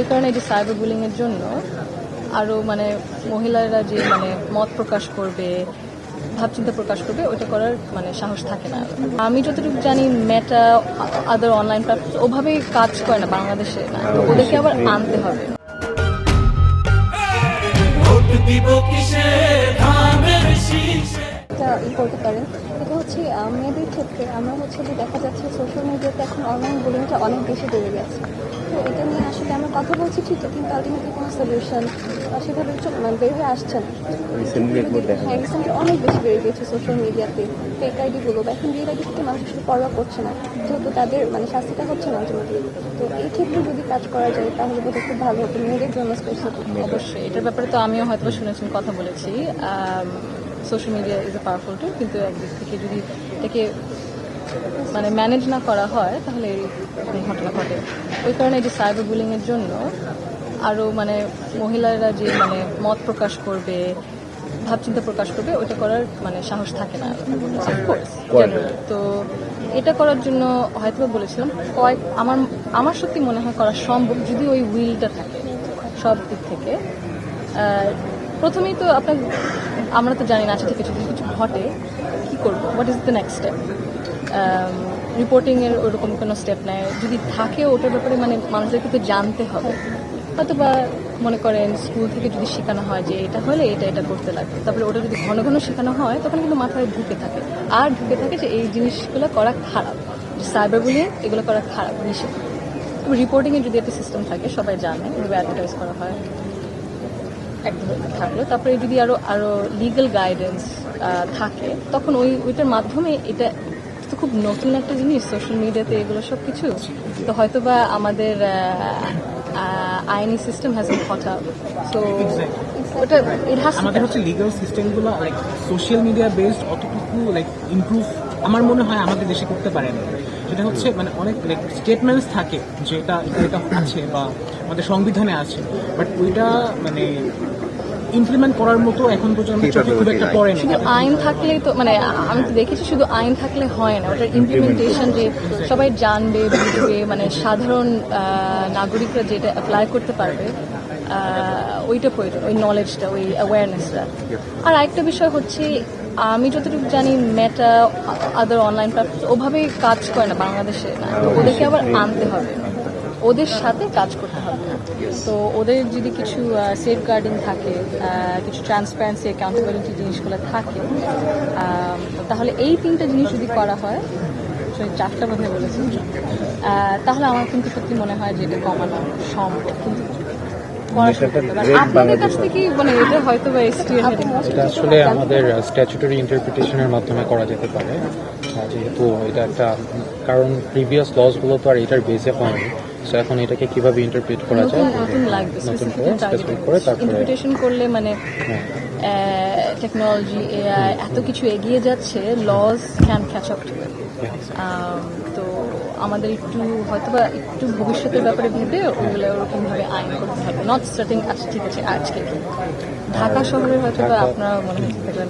ওই কারণে এই যে সাইবার বুলিং এর জন্য আরও মানে মহিলারা যে মানে মত প্রকাশ করবে ভাবচিন্তা প্রকাশ করবে ওইটা করার মানে সাহস থাকে না। আমি যতটুকু জানি মেটা আদার অনলাইন প্ল্যাটফর্ম ওভাবেই কাজ করে না বাংলাদেশে না। তো ওদেরকে আবার আনতে হবে। ই করতে পারেন। এটা হচ্ছে মেয়েদের ক্ষেত্রে আমরা হচ্ছে যে দেখা যাচ্ছে সোশ্যাল মিডিয়াতে এখন অনলাইন বুলিংটা অনেক বেশি বেড়ে গেছে। তো এটা নিয়ে কথা বলছি ঠিকই কিন্তু আলটিমেটলি কোনো সলিউশন সেভাবে মানে বের হয়ে আসছে না। হ্যাঁ রিসেন্টলি অনেক বেশি বেড়ে গেছে সোশ্যাল মিডিয়াতে ফেক আইডিগুলো বা এখন রিয়েল আইডি থেকে মানুষ পরোয়া করছে না যেহেতু তাদের মানে শাস্তিটা হচ্ছে না আলটিমেটলি তো এই ক্ষেত্রে যদি কাজ করা যায় তাহলে বোধহয় খুব ভালো হতো মেয়েদের জন্য স্পেশালি অবশ্যই এটার ব্যাপারে তো আমিও হয়তো শুনেছি কথা বলেছি। Social media is a powerful tool কিন্তু একদিক থেকে যদি এটাকে মানে ম্যানেজ না করা হয় তাহলে এই ঘটনা ঘটে। ওই কারণে এই যে সাইবার বুলিং এর জন্য আরও মানে মহিলারা যে মানে মত প্রকাশ করবে ভাবচিন্তা প্রকাশ করবে ওইটা করার মানে সাহস থাকে না. তো এটা করার জন্য হয়তো বা বলেছিলাম কয়েক আমার আমার সত্যি মনে হয় করা সম্ভব যদি ওই উইলটা থাকে সব দিক থেকে। প্রথমেই তো আপনার আমরা তো জানি না আচ্ছা ঠিক আছে যদি কিছু ঘটে কি করব? What is the next step reporting এর ওরকম কোনো স্টেপ নেয় যদি থাকে ওটার ব্যাপারে মানে মানুষদেরকে তো জানতে হবে। হয়তো বা মনে করেন স্কুল থেকে যদি শেখানো হয় যে এটা হলে এটা এটা করতে লাগে তারপরে ওটা যদি ঘন ঘন শেখানো হয়, তখন কিন্তু মাথায় ঢুকে থাকে। আর ঢুকে থাকে যে এই জিনিসগুলো করা খারাপ। সাইবার বুলিং এগুলো করা খারাপ, নিষেধ। রিপোর্টিং এর যদি একটা সিস্টেম থাকে, সবাই জানে, এভাবে অ্যাডভার্টাইজ করা হয়। থাকল। তারপরে যদি আরও আরও লিগ্যাল গাইডেন্স থাকে, তখন ওই, ওইটার মাধ্যমে এটা খুব নতুন একটা জিনিস সোশ্যাল মিডিয়াতে এগুলো সব কিছু তো হয়তো বা আমাদের আইনি system has caught up so ওটা ইট হ্যাজ আমাদের হচ্ছে লিগাল সিস্টেমগুলো লাইক সোশ্যাল মিডিয়া বেসড অতটুকু লাইক ইমপ্রুভ আমার মনে হয় আমাদের দেশে করতে পারে না। সেটা হচ্ছে মানে অনেক স্টেটমেন্টস থাকে যে এটা এটা এটা আছে বা আমাদের সংবিধানে আছে। বাট ওইটা মানে ইমপ্লিমেন্ট করার মতো এখন পর্যন্ত খুব একটা পড়ে শুধু আইন থাকলে তো মানে আমি তো দেখেছি শুধু আইন থাকলে হয় না। ওটার ইমপ্লিমেন্টেশন যে সবাই জানবে বুঝবে মানে সাধারণ আহ, নাগরিকরা যেটা অ্যাপ্লাই করতে পারবে ওইটা প্রয়োজন ওই নলেজটা ওই অ্যাওয়ারনেসটা আর আরেকটা বিষয় হচ্ছে আমি যতটুকু জানি মেটা আদার অনলাইন প্ল্যাটফর্ম ওভাবেই কাজ করে না বাংলাদেশে। না ওদেরকে আবার আনতে হবে। ওদের সাথে কাজ করতে হবে। তো ওদের যদি কিছু সেফ গার্ডিং থাকে কিছু ট্রান্সপারেন্সি অ্যাকাউন্টেবিলিটি জিনিসগুলো থাকে তাহলে এই তিনটা জিনিস যদি করা হয় চারটা বোধহয় বলেছি। আহ, তাহলে আমার কিন্তু সত্যি মনে হয় যে এটা কমানো সম্ভব। কিন্তু মানে এটা আসলে আমাদের স্ট্যাচুটরি ইন্টারপ্রিটেশনের মাধ্যমে করা যেতে পারে। যেহেতু এটা একটা কারণ প্রিভিয়াস লসগুলো তো আর এটার বেসে হয়নি। সো এখন এটাকে কীভাবে ইন্টারপ্রিট করা যায়? নতুন লাগবে নতুন করে স্পেসিফিক করে তারপরে ইন্টারপ্রিটেশন করলে মানে হ্যাঁ। টেকনোলজি এআই এত কিছু এগিয়ে যাচ্ছে laws can catch up to তো আমাদের একটু হয়তো বা একটু ভবিষ্যতের ব্যাপারে ভেবে ওগুলো ওরকমভাবে আইন করতে হবে। নট স্টার্টিং আজ ঠিক আছে আজকে ঢাকা শহরে হয়তো বা আপনারা মনে হতে থাকবেন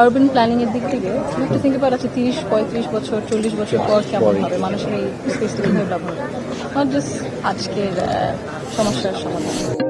আরবান প্ল্যানিং এর দিক থেকে একটু থিঙ্ক পার আছে তিরিশ পঁয়ত্রিশ বছর চল্লিশ বছর পর কেমন হবে? মানুষের এই স্পেসটা কীভাবে ব্যবহার করবে? নট জাস্ট আজকের সমস্যার সমাধান।